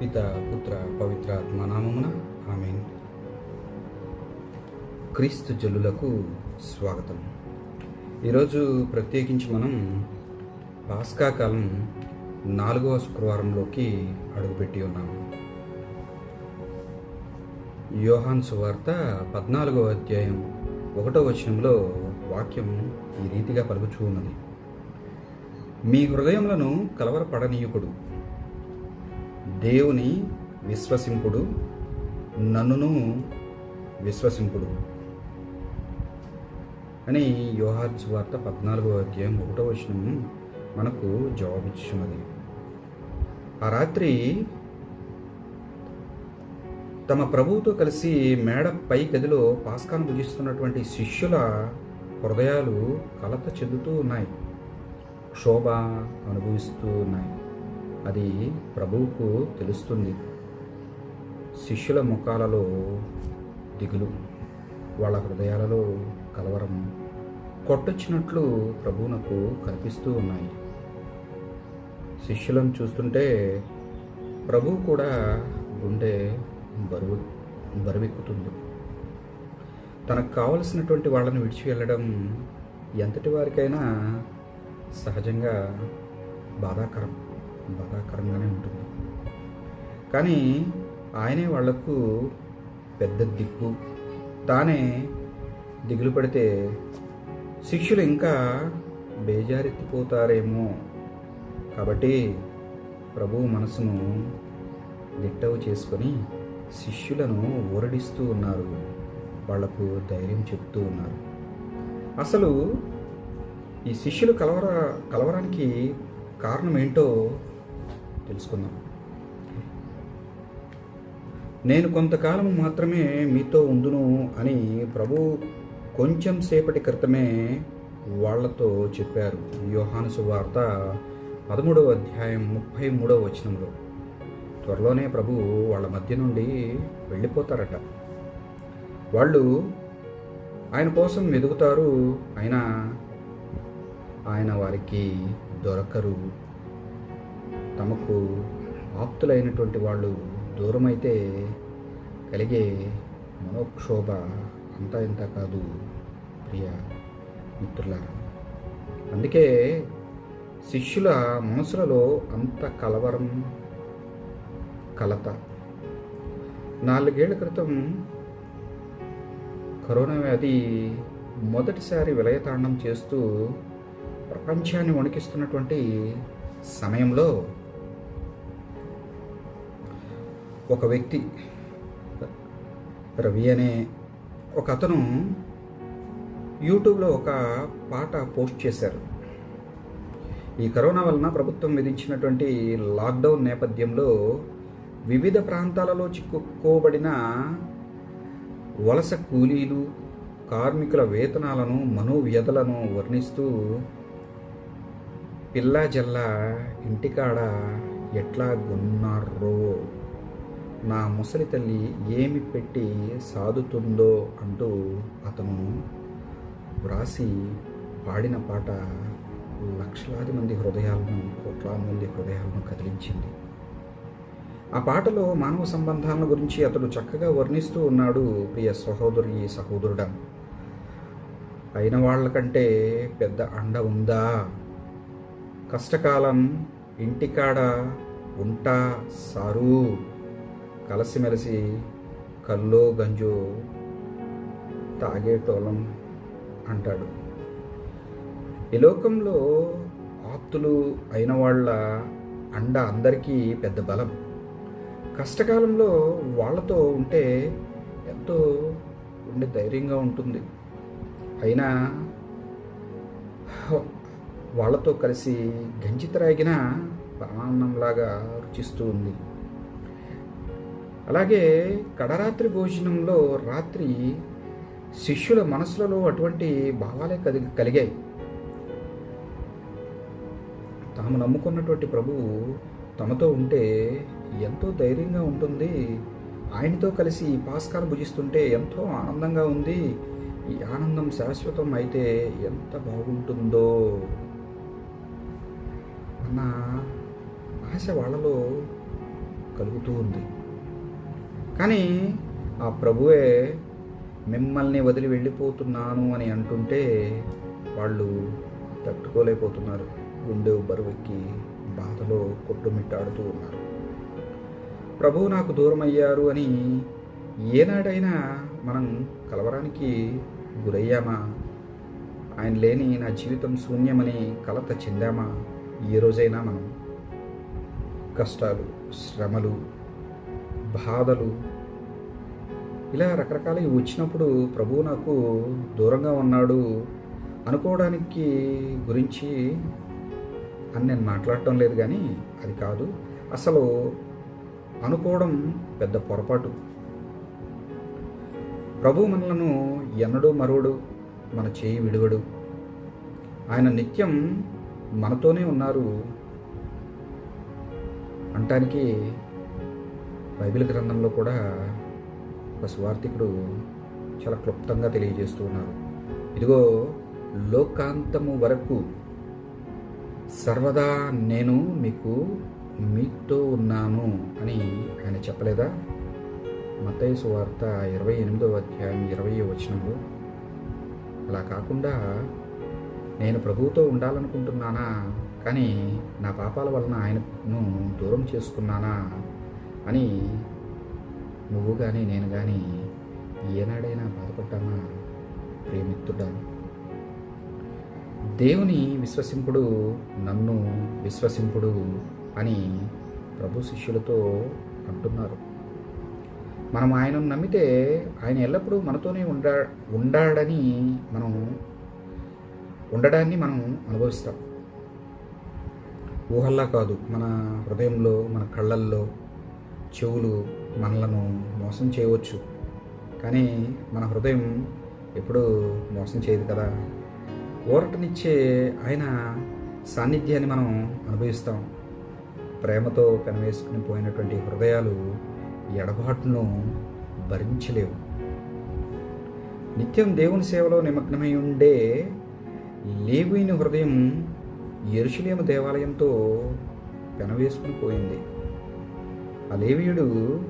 పిత పుత్ర పవిత్ర ఆత్మనామమున ఆమెన్. క్రీస్తు జల్లులకు స్వాగతం. ఈరోజు ప్రత్యేకించి మనం పాస్కాకాలం నాలుగవ శుక్రవారంలోకి అడుగుపెట్టి ఉన్నాము. యోహాన్ సువార్త పద్నాలుగవ అధ్యాయం ఒకటో వచనంలో వాక్యం ఈ రీతిగా పలుకుచూ ఉన్నది. మీ హృదయములను కలవరపడనీయకుడు దేవుని విశ్వసింపుడు నన్నును విశ్వసింపుడు. అని యోహార్జ్ వార్త పద్నాలుగో అధ్యాయం ఒకటో వచనం మనకు జవాబిచ్చున్నది. ఆ రాత్రి తమ ప్రభువుతో కలిసి మేడ పై గదిలో పాస్కాను భుజిస్తున్నటువంటి శిష్యుల హృదయాలు కలత చెందుతూ ఉన్నాయి. క్షోభ అనుభవిస్తూ ఉన్నాయి. అది ప్రభువుకు తెలుస్తుంది. శిష్యుల ముఖాలలో దిగులు వాళ్ళ హృదయాలలో కలవరం కొట్టొచ్చినట్లు ప్రభువునకు కనిపిస్తూ ఉన్నాయి. శిష్యులను చూస్తుంటే ప్రభువు కూడా గుండె బరువు బరువెక్కుతుంది. తనకు కావలసినటువంటి వాళ్ళని విడిచి వెళ్ళడం ఎంతటి వారికైనా సహజంగా బాధాకరం. బాధాకరంగానే ఉంటుంది. కానీ ఆయనే వాళ్ళకు పెద్ద దిక్కు. తానే దిగులు పడితే శిష్యులు ఇంకా బేజారెత్తిపోతారేమో. కాబట్టి ప్రభువు మనసును దిట్టవు చేసుకొని శిష్యులను ఊరడిస్తూ ఉన్నారు. వాళ్ళకు ధైర్యం చెప్తూ ఉన్నారు. అసలు ఈ శిష్యులు కలవర కలవరానికి కారణం ఏంటో తెలుసుకుందాం. నేను కొంతకాలం మాత్రమే మీతో ఉందును అని ప్రభు కొంచెం సేపటి క్రితమే వాళ్ళతో చెప్పారు. యోహాను సువార్త పదమూడవ అధ్యాయం ముప్పై మూడవ వచనంలో. త్వరలోనే ప్రభు వాళ్ళ మధ్య నుండి వెళ్ళిపోతారట. వాళ్ళు ఆయన కోసం వెతుకుతారు అయినా ఆయన వారికి దొరకరు. తమకు ఆప్తులైనటువంటి వాళ్ళు దూరమైతే కలిగే మనోక్షోభ అంతా ఇంత కాదు ప్రియ మిత్రులారా. అందుకే శిష్యుల మనసులలో అంత కలవరం కలత. నాలుగేళ్ళ క్రితం కరోనా వ్యాధి మొదటిసారి విలయతాండం చేస్తూ ప్రపంచాన్ని వణికిస్తున్నటువంటి సమయంలో ఒక వ్యక్తి రవి అనే ఒక అతను యూట్యూబ్లో ఒక పాట పోస్ట్ చేశారు. ఈ కరోనా వలన ప్రభుత్వం విధించినటువంటి లాక్డౌన్ నేపథ్యంలో వివిధ ప్రాంతాలలో చిక్కుకోబడిన వలస కూలీలు కార్మికుల వేతనాలను మనోవ్యధలను వర్ణిస్తూ పిల్లా జల్లా ఇంటికాడ ఎట్లా గున్నారో నా ముసలి తల్లి ఏమి పెట్టి సాదుతుందో అంటూ అతను వ్రాసి పాడిన పాట లక్షలాది మంది హృదయాలను కోట్లాది మంది హృదయాలను కదిలించింది. ఆ పాటలో మానవ సంబంధాల గురించి అతడు చక్కగా వర్ణిస్తూ ఉన్నాడు ప్రియ సహోదరి సహోదరుడా. అయిన వాళ్ళకంటే పెద్ద అండ ఉందా? కష్టకాలం ఇంటికాడ ఉంటా సారు. కలిసిమెలిసి కల్లో గంజో తాగేటోళం అంటాడు. ఈ లోకంలో ఆప్తులు అయిన వాళ్ళ అండ అందరికీ పెద్ద బలం. కష్టకాలంలో వాళ్ళతో ఉంటే ఎంతో ఉండే ధైర్యంగా ఉంటుంది. అయినా వాళ్ళతో కలిసి గంజి త్రాగిన ప్రాణంలాగా రుచిస్తూ ఉంది. అలాగే కడరాత్రి భోజనంలో రాత్రి శిష్యుల మనసులలో అటువంటి భావాలే కది కలిగాయి. తాము నమ్ముకున్నటువంటి ప్రభువు తమతో ఉంటే ఎంతో ధైర్యంగా ఉంటుంది. ఆయనతో కలిసి ఈ పాస్కాలు భుజిస్తుంటే ఎంతో ఆనందంగా ఉంది. ఈ ఆనందం శాశ్వతం అయితే ఎంత బాగుంటుందో. అన్న ఆశ వాళ్ళలో కలుగుతూ ఉంది. కానీ ఆ ప్రభువే మిమ్మల్ని వదిలి వెళ్ళిపోతున్నాను అని అంటుంటే వాళ్ళు తట్టుకోలేకపోతున్నారు. గుండె బరువెక్కి బాధలో కొట్టుమిట్టాడుతూ ఉన్నారు. ప్రభువు నాకు దూరం అయ్యారు అని ఏనాడైనా మనం కలవరానికి గురయ్యామా? ఆయన లేని నా జీవితం శూన్యమని కలత చెందామా? ఏ రోజైనా మనం కష్టాలు శ్రమలు బాధలు. ఇలా రకరకాలవి వచ్చినప్పుడు ప్రభువు నాకు దూరంగా ఉన్నాడు అనుకోవడానికి గురించి అని నేను మాట్లాడటం లేదు కానీ అది కాదు. అసలు అనుకోవడం పెద్ద పొరపాటు. ప్రభు మనలను ఎన్నడూ మరువడు మన చేయి విడువడు. ఆయన నిత్యం మనతోనే ఉన్నారు. అంటానికి బైబిల్ గ్రంథంలో కూడా ఒక స్వార్థికుడు చాలా క్లుప్తంగా తెలియజేస్తూ ఉన్నారు. ఇదిగో లోకాంతము వరకు సర్వదా నేను మీకు మీతో ఉన్నాను అని ఆయన చెప్పలేదా? మత్తయి సువార్త ఇరవై ఎనిమిదో అధ్యాయం ఇరవై వచనంలో అలా కాకుండా నేను ప్రభువుతో ఉండాలనుకుంటున్నానా? కానీ నా పాపాల వలన ఆయనను దూరం చేసుకున్నానా? అని నువ్వు కానీ నేను కానీ ఏనాడైనా బాధపడ్డామా? ప్రేమిత్తుడా? దేవుని విశ్వసింపుడు నన్ను విశ్వసింపుడు అని ప్రభు శిష్యులతో అంటున్నారు. మనం ఆయనను నమ్మితే ఆయన ఎల్లప్పుడూ మనతోనే ఉండా ఉండాడని మనం ఉండడాన్ని మనం అనుభవిస్తాం. ఊహల్లా కాదు మన హృదయంలో మన కళ్ళల్లో చెవులు మనలను మోసం చేయవచ్చు. కానీ మన హృదయం ఎప్పుడూ మోసం చేయదు కదా. ఊరటనిచ్చే ఆయన సాన్నిధ్యాన్ని మనం అనుభవిస్తాం. ప్రేమతో పెనవేసుకుని పోయినటువంటి హృదయాలు ఎడబాటును భరించలేవు. నిత్యం దేవుని సేవలో నిమగ్నమై ఉండే లేవిని హృదయం ఎరుషులేమ దేవాలయంతో పెనవేసుకుని పోయింది. ఆ లేవీయుడు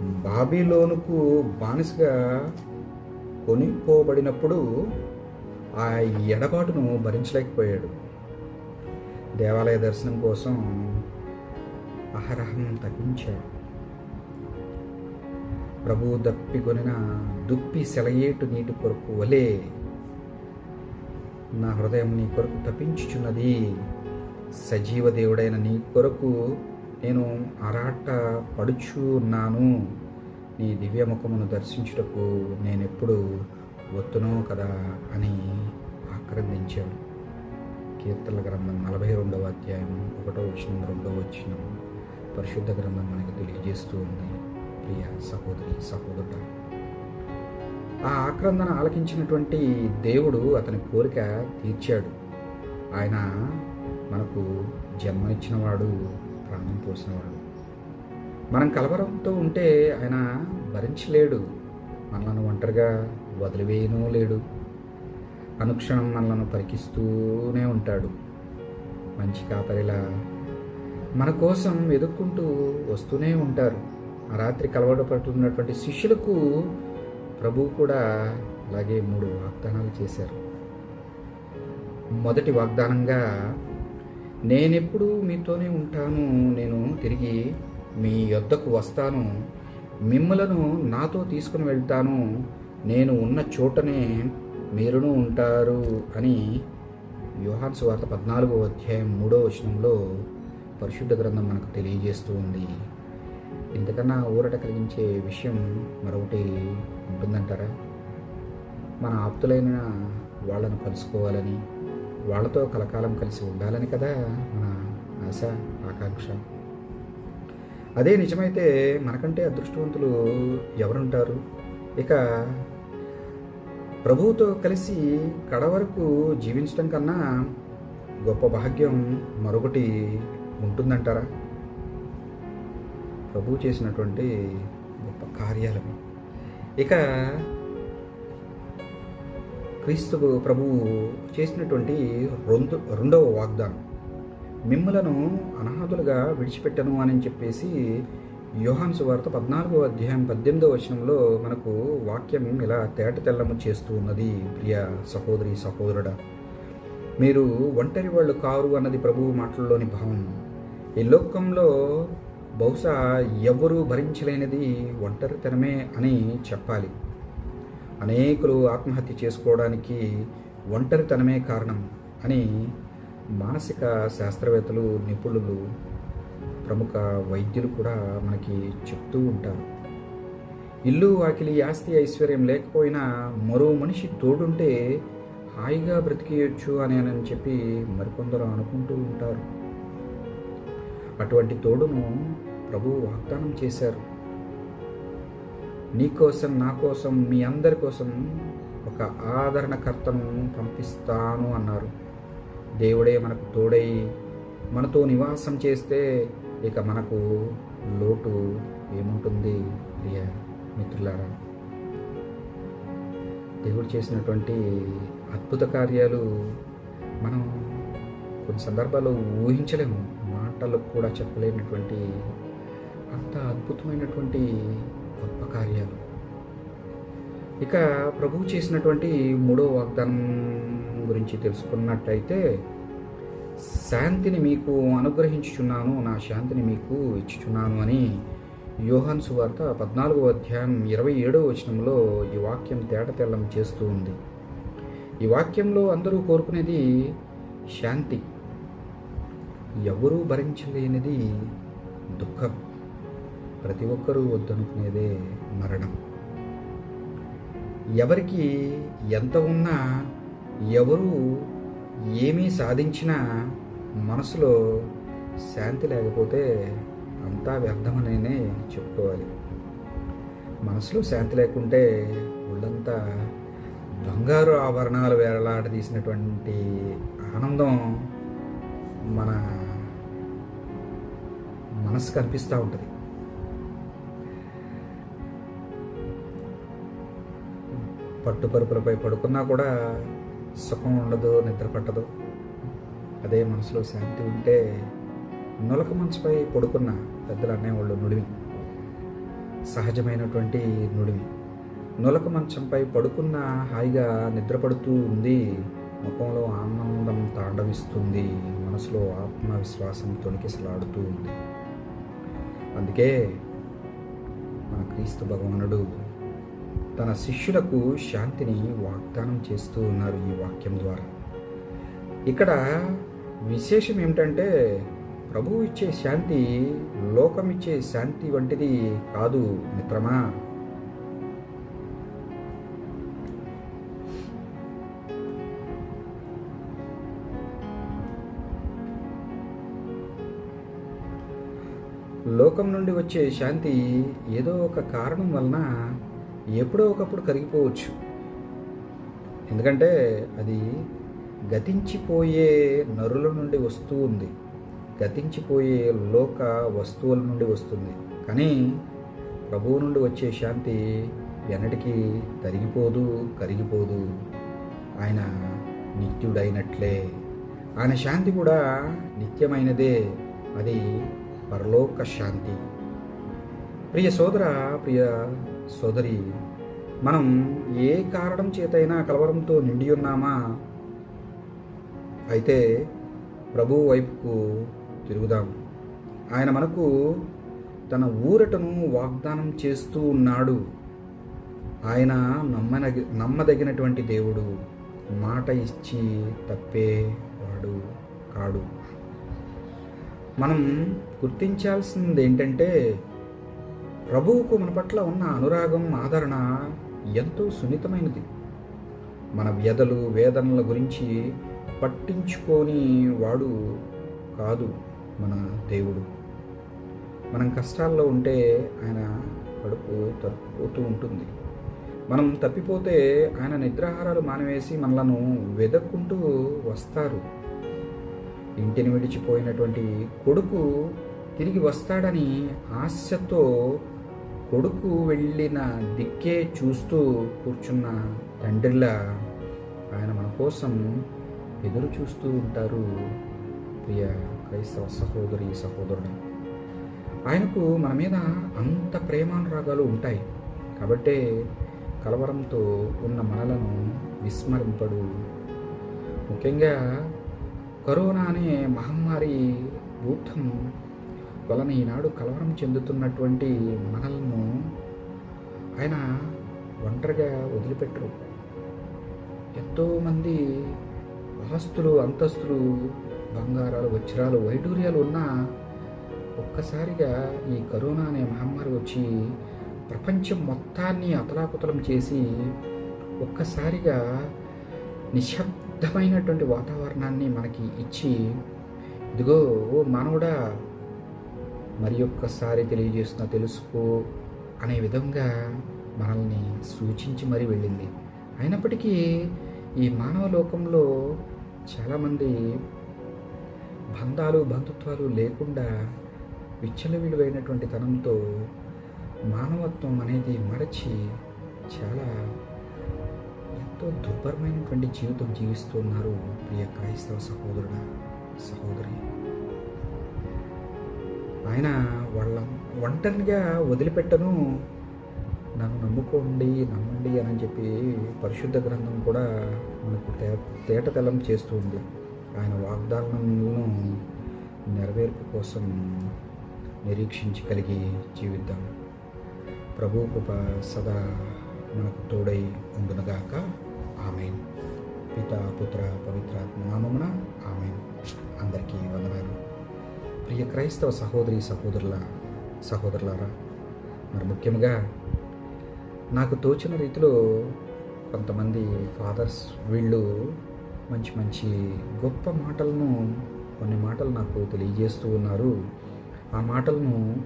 బాబీలోనుకు బానిసగా కొనిపోబడినప్పుడు ఆ ఎడబాటును భరించలేకపోయాడు. దేవాలయ దర్శనం కోసం అహరహం తగ్గించాడు. ప్రభు దప్పికొనిన దుప్పి సెలయేటు నీటి కొరకు వలే నా హృదయం నీ కొరకు తప్పించుచున్నది. సజీవ దేవుడైన నీ కొరకు నేను ఆరాట పడుచు ఉన్నాను. నీ దివ్యముఖమును దర్శించుటకు నేనెప్పుడు వత్తునో కదా అని ఆక్రందించాడు. కీర్తన గ్రంథం నలభై రెండవ అధ్యాయం ఒకటో వచ్చిన రెండవ వచ్చిన పరిశుద్ధ గ్రంథం మనకి తెలియజేస్తూ ఉంది. ప్రియ సహోదరి సహోదరుడు ఆ ఆక్రందన ఆలకించినటువంటి దేవుడు అతని కోరిక తీర్చాడు. ఆయన మనకు జన్మనిచ్చినవాడు ప్రాణం పోసినవాడు. మనం కలవరంతో ఉంటే ఆయన భరించలేడు. మనలను ఒంటరిగా వదిలివేయనూ లేడు. అనుక్షణం మనలను పరికిస్తూనే ఉంటాడు. మంచి కాపరిలా మన కోసం వెతుక్కుంటూ వస్తూనే ఉంటారు. ఆ రాత్రి కలవడపడుతున్నటువంటి శిష్యులకు ప్రభు కూడా అలాగే మూడు వాగ్దానాలు చేశారు. మొదటి వాగ్దానంగా నేనెప్పుడు మీతోనే ఉంటాను నేను తిరిగి మీ యొద్దకు వస్తాను. మిమ్మలను నాతో తీసుకుని వెళ్తాను. నేను ఉన్న చోటనే మీరును ఉంటారు అని యోహాన్ వార్త పద్నాలుగో అధ్యాయం మూడో వచనంలో పరిశుద్ధ గ్రంథం మనకు తెలియజేస్తూ ఉంది. ఇంతకన్నా ఊరట కలిగించే విషయం మరొకటి ఉంటుందంటారా? మన ఆప్తులైన వాళ్ళను కలుసుకోవాలని వాళ్ళతో కలకాలం కలిసి ఉండాలని కదా మన ఆశ ఆకాంక్ష. అదే నిజమైతే మనకంటే అదృష్టవంతులు ఎవరుంటారు? ఇక ప్రభువుతో కలిసి కడ వరకు జీవించడం కన్నా గొప్ప భాగ్యం మరొకటి ఉంటుందంటారా? ప్రభువు చేసినటువంటి గొప్ప కార్యాలు ఇక క్రీస్తు ప్రభువు చేసినటువంటి రెండు రెండవ వాగ్దానం. మిమ్మలను అనాథులుగా విడిచిపెట్టను అని చెప్పేసి యోహాన్ సువార్త పద్నాలుగో అధ్యాయం పద్దెనిమిదో వచనంలో మనకు వాక్యం ఇలా తేట తెల్లము చేస్తూ ఉన్నది ప్రియ సహోదరి సహోదరుడా. మీరు ఒంటరి వాళ్ళు కారు అన్నది ప్రభువు మాటల్లోని భావం. ఈ లోకంలో బహుశా ఎవరూ భరించలేనిది ఒంటరితనమే అని చెప్పాలి. అనేకులు ఆత్మహత్య చేసుకోవడానికి ఒంటరితనమే కారణం అని మానసిక శాస్త్రవేత్తలు నిపుణులు ప్రముఖ వైద్యులు కూడా మనకి చెప్తూ ఉంటారు. ఇల్లు వాకిలి ఆస్తి ఐశ్వర్యం లేకపోయినా మరో మనిషి తోడుంటే హాయిగా బ్రతికేయొచ్చు అని అని చెప్పి మరికొందరు అనుకుంటూ ఉంటారు. అటువంటి తోడును ప్రభు వాగ్దానం చేశారు. నీ కోసం నా కోసం మీ అందరి కోసం ఒక ఆదరణకర్తను పంపిస్తాను అన్నారు. దేవుడే మనకు తోడై మనతో నివాసం చేస్తే ఇక మనకు లోటు ఏముంటుంది ప్రియ మిత్రులారా? దేవుడు చేసినటువంటి అద్భుత కార్యాలు మనం కొన్ని సందర్భాల్లో ఊహించలేము. మాటలకు కూడా చెప్పలేనటువంటి అంత అద్భుతమైనటువంటి గొప్ప కార్యాలు. ఇక ప్రభువు చేసినటువంటి మూడో వాగ్దానం గురించి తెలుసుకున్నట్టయితే శాంతిని మీకు అనుగ్రహించుచున్నాను నా శాంతిని మీకు ఇచ్చుచున్నాను అని యోహాన్ సువార్త పద్నాలుగో అధ్యాయం ఇరవై ఏడో వచనంలో ఈ వాక్యం తేటతెల్లం చేస్తూ ఉంది. ఈ వాక్యంలో అందరూ కోరుకునేది శాంతి. ఎవరూ భరించలేనిది దుఃఖం. ప్రతి ఒక్కరూ వద్దనుకునేదే మరణం. ఎవరికి ఎంత ఉన్నా ఎవరు ఏమీ సాధించినా మనసులో శాంతి లేకపోతే అంతా వ్యర్థమనేనే చెప్పుకోవాలి. మనసులో శాంతి లేకుంటే ఒళ్ళంతా బంగారు ఆభరణాలు వేలాడదీసినటువంటి ఆనందం మన మనసు కనిపిస్తూ ఉంటుంది. పట్టుపరుపులపై పడుకున్నా కూడా సుఖం ఉండదు నిద్ర పట్టదు. అదే మనసులో శాంతి ఉంటే నులక మంచుపై పడుకున్న పెద్దలు అనేవాళ్ళు నుడివి సహజమైనటువంటి నుడివి నులక మంచంపై పడుకున్న హాయిగా నిద్రపడుతూ ఉంది. ముఖంలో ఆనందం తాండవిస్తుంది. మనసులో ఆత్మవిశ్వాసం తొణికిసలాడుతూ ఉంది. అందుకే మన క్రీస్తు భగవానుడు తన శిష్యులకు శాంతిని వాగ్దానం చేస్తూ ఉన్నారు ఈ వాక్యం ద్వారా. ఇక్కడ విశేషం ఏమిటంటే ప్రభువు ఇచ్చే శాంతి లోకం ఇచ్చే శాంతి వంటిది కాదు మిత్రమా? లోకం నుండి వచ్చే శాంతి ఏదో ఒక కారణం వలన ఎప్పుడో ఒకప్పుడు కరిగిపోవచ్చు. ఎందుకంటే అది గతించిపోయే నరుల నుండి వస్తూ ఉంది. గతించిపోయే లోక వస్తువుల నుండి వస్తుంది. కానీ ప్రభువు నుండి వచ్చే శాంతి ఎన్నటికీ తరిగిపోదు కరిగిపోదు. ఆయన నిత్యుడైనట్లే. ఆయన శాంతి కూడా నిత్యమైనదే. అది పరలోక శాంతి. ప్రియ సోదర ప్రియ సోదరి మనం ఏ కారణం చేతైనా కలవరంతో నిండి ఉన్నామా? అయితే ప్రభు వైపుకు తిరుగుదాం. ఆయన మనకు తన ఊరటను వాగ్దానం చేస్తూ ఉన్నాడు. ఆయన నమ్మనగ నమ్మదగినటువంటి దేవుడు. మాట ఇచ్చి తప్పేవాడు కాడు. మనం గుర్తించాల్సింది ఏంటంటే ప్రభువుకు మన పట్ల ఉన్న అనురాగం ఆదరణ ఎంతో సున్నితమైనది. మన వ్యధలు వేదనల గురించి పట్టించుకొని వాడు కాదు మన దేవుడు. మనం కష్టాల్లో ఉంటే ఆయన కడుపు తప్పిపోతూ ఉంటుంది. మనం తప్పిపోతే ఆయన నిద్రాహారాలు మానవేసి మనలను వెదక్కుంటూ వస్తారు. ఇంటిని విడిచిపోయినటువంటి కొడుకు తిరిగి వస్తాడని ఆశతో కొడుకు వెళ్ళిన దిక్కే చూస్తూ కూర్చున్న తండ్రిలా ఆయన మన కోసం ఎదురు చూస్తూ ఉంటారు ప్రియ క్రైస్తవ సహోదరి సహోదరుడు. ఆయనకు మన మీద అంత ప్రేమానురాగాలు ఉంటాయి. కాబట్టే కలవరంతో ఉన్న మనలను విస్మరింపడు. ముఖ్యంగా కరోనా అనే మహమ్మారి భూతం వలన ఈనాడు కలవరం చెందుతున్నటువంటి మనలను ఆయన ఒంటరిగా వదిలిపెట్టరు. ఎంతోమంది ఆస్తులు అంతస్తులు బంగారాలు వజ్రాలు వైడూర్యాలు ఉన్నా ఒక్కసారిగా ఈ కరోనా అనే మహమ్మారి వచ్చి ప్రపంచం మొత్తాన్ని అతలాకుతలం చేసి ఒక్కసారిగా నిశ్శబ్దమైనటువంటి వాతావరణాన్ని మనకి ఇచ్చి ఇదిగో ఓ మానవుడా మరి ఒక్కసారి తెలియజేస్తున్న తెలుసుకో అనే విధంగా మనల్ని సూచించి మరీ వెళ్ళింది. అయినప్పటికీ ఈ మానవ లోకంలో చాలామంది బంధాలు బంధుత్వాలు లేకుండా విచ్చలవిలువైనటువంటి తనంతో మానవత్వం అనేది మరచి చాలా ఎంతో దుర్భరమైనటువంటి జీవితం జీవిస్తున్నారు ప్రియ క్రైస్తవ సహోదరుడ సహోదరి. ఆయన వాళ్ళ ఒంటరిగా వదిలిపెట్టను. నన్ను నమ్ముకోండి నమ్మండి అని చెప్పి పరిశుద్ధ గ్రంథం కూడా మనకు తే తేటతలం చేస్తూ ఉంది. ఆయన వాగ్దానాలను నెరవేర్పు కోసం నిరీక్షించి కలిగి జీవిద్దాం ప్రభు కృప సదా మనకు తోడై ఉండునుగాక. ఆమె పిత పుత్ర పవిత్రాత్మ నామమున ఆమె అందరికీ వందనాలు. ప్రియ క్రైస్తవ సహోదరి సహోదరుల సహోదరులారా మరి ముఖ్యంగా నాకు తోచిన రీతిలో కొంతమంది ఫాదర్స్ వీళ్ళు మంచి మంచి గొప్ప మాటలను కొన్ని మాటలు నాకు తెలియజేస్తూ ఉన్నారు. ఆ మాటలను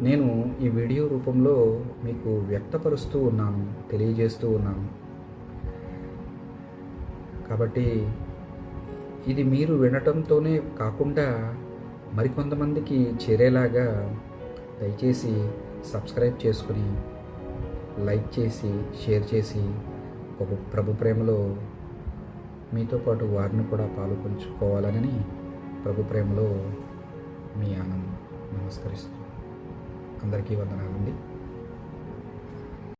నేను ఈ వీడియో రూపంలో మీకు వ్యక్తపరుస్తూ ఉన్నాను తెలియజేస్తూ ఉన్నాను. కాబట్టి ఇది మీరు వినటంతోనే కాకుండా మరికొంతమందికి చేరేలాగా దయచేసి సబ్స్క్రైబ్ చేసుకుని లైక్ చేసి షేర్ చేసి ఒక ప్రభు ప్రేమలో మీతో పాటు వారిని కూడా పాల్గొంచుకోవాలని ప్రభు ప్రేమలో మీ ఆనందం నమస్కరిస్తూ అందరికీ వందనాలండి.